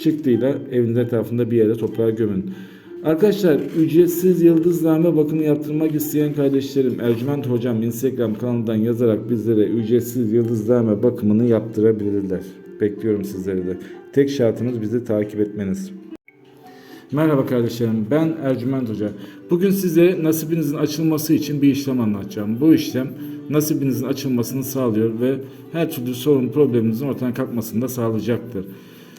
çıktıyla evinizin etrafında bir yere toprağa gömün. Arkadaşlar ücretsiz yıldızname bakımı yaptırmak isteyen kardeşlerim Ercüment Hocam Instagram kanalından yazarak bizlere ücretsiz yıldızname bakımını yaptırabilirler. Bekliyorum sizleri de. Tek şartımız bizi takip etmeniz. Merhaba kardeşlerim ben Ercüment Hoca. Bugün size nasibinizin açılması için bir işlem anlatacağım. Bu işlem nasibinizin açılmasını sağlıyor ve her türlü sorun probleminizin ortadan kalkmasını da sağlayacaktır.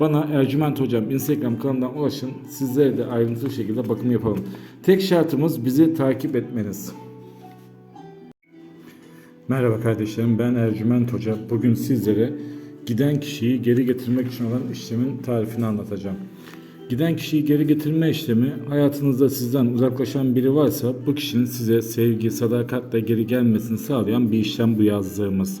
bana Ercüment Hocam Instagram kanalından ulaşın. Sizlere de ayrıntılı şekilde bakım yapalım. Tek şartımız bizi takip etmeniz. Merhaba kardeşlerim ben Ercüment Hoca. Bugün sizlere giden kişiyi geri getirmek için olan işlemin tarifini anlatacağım. Giden kişiyi geri getirme işlemi hayatınızda sizden uzaklaşan biri varsa bu kişinin size sevgi, sadakatle geri gelmesini sağlayan bir işlem bu yazdığımız.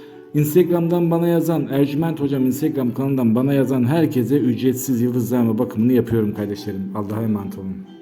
Instagram'dan bana yazan, Ercüment Hocam Instagram kanalından bana yazan herkese ücretsiz yıldızname bakımını yapıyorum kardeşlerim. Allah'a emanet olun.